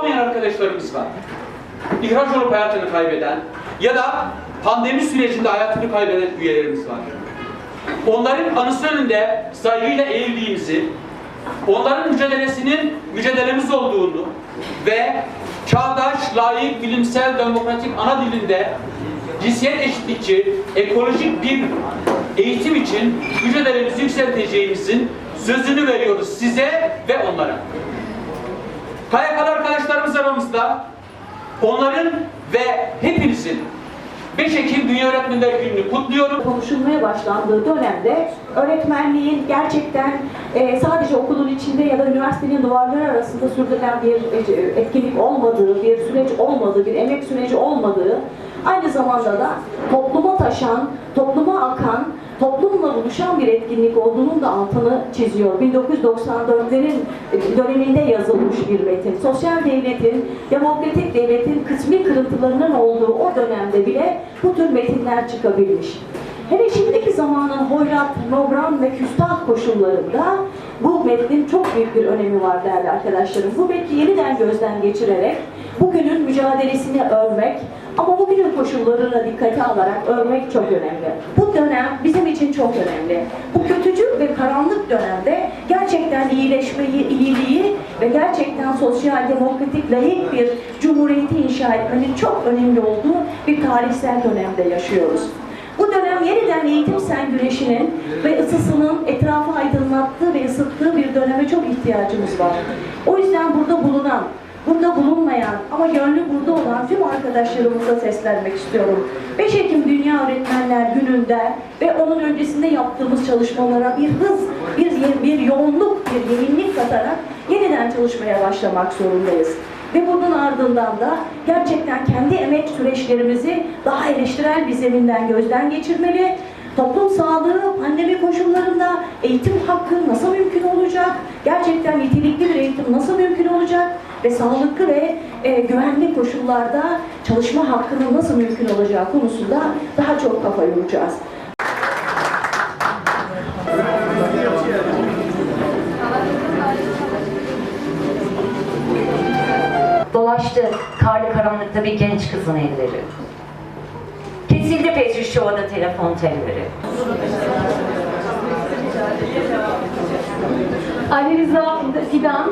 olamayan arkadaşlarımız var. İhraç olup hayatını kaybeden ya da pandemi sürecinde hayatını kaybeden üyelerimiz var. Onların anısı önünde saygıyla eğildiğimizi, onların mücadelesinin mücadelemiz olduğunu ve çağdaş, layık, bilimsel, demokratik ana dilinde cinsiyet eşitlikçi, ekolojik bir eğitim için mücadelemizi yükselteceğimizin sözünü veriyoruz size ve onlara. KYK'lı arkadaşlarımız aramızda onların ve hepinizin 5 Ekim Dünya Öğretmenler Günü'nü kutluyorum. konuşulmaya başlandığı dönemde öğretmenliğin gerçekten e, sadece okulun içinde ya da üniversitenin duvarları arasında sürdürülen bir e, etkinlik olmadığı, bir süreç olmadığı, bir emek süreci olmadığı, aynı zamanda da topluma taşan, topluma akan, toplumla buluşan bir etkinlik olduğunun da altını çiziyor. 1994'lerin döneminde yazılmış bir metin. Sosyal devletin, demokratik devletin kısmi kırıntılarının olduğu o dönemde bile bu tür metinler çıkabilmiş. Hele şimdiki zamanın hoyrat, nobran ve küstah koşullarında bu metnin çok büyük bir önemi var değerli arkadaşlarım. Bu metni yeniden gözden geçirerek bugünün mücadelesini örmek ama bugünün koşullarına dikkate alarak örmek çok önemli. Bu dönem bizim için çok önemli. Bu kötücül ve karanlık dönemde gerçekten iyileşmeyi, iyiliği ve gerçekten sosyal, demokratik, layık bir cumhuriyeti inşa etmenin çok önemli olduğu bir tarihsel dönemde yaşıyoruz. Bu dönem yeniden eğitim sen güneşinin ve ısısının etrafı aydınlattığı ve ısıttığı bir döneme çok ihtiyacımız var. O yüzden burada bulunan, burada bulunmayan ama gönlü burada olan tüm arkadaşlarımıza seslenmek istiyorum. 5 Ekim Dünya Öğretmenler Günü'nde ve onun öncesinde yaptığımız çalışmalara bir hız, bir, bir yoğunluk, bir yenilik katarak yeniden çalışmaya başlamak zorundayız. Ve bunun ardından da gerçekten kendi emek süreçlerimizi daha eleştirel bir zeminden gözden geçirmeli. Toplum sağlığı pandemi koşullarında eğitim hakkı nasıl mümkün olacak? Gerçekten nitelikli bir eğitim nasıl? Ve sağlıklı ve e, güvenli koşullarda çalışma hakkının nasıl mümkün olacağı konusunda daha çok kafa yoracağız. Dolaştı karlı karanlıkta bir genç kızın elleri. Kesildi Petrus Şova'da telefon telleri. Ali Rıza Fidan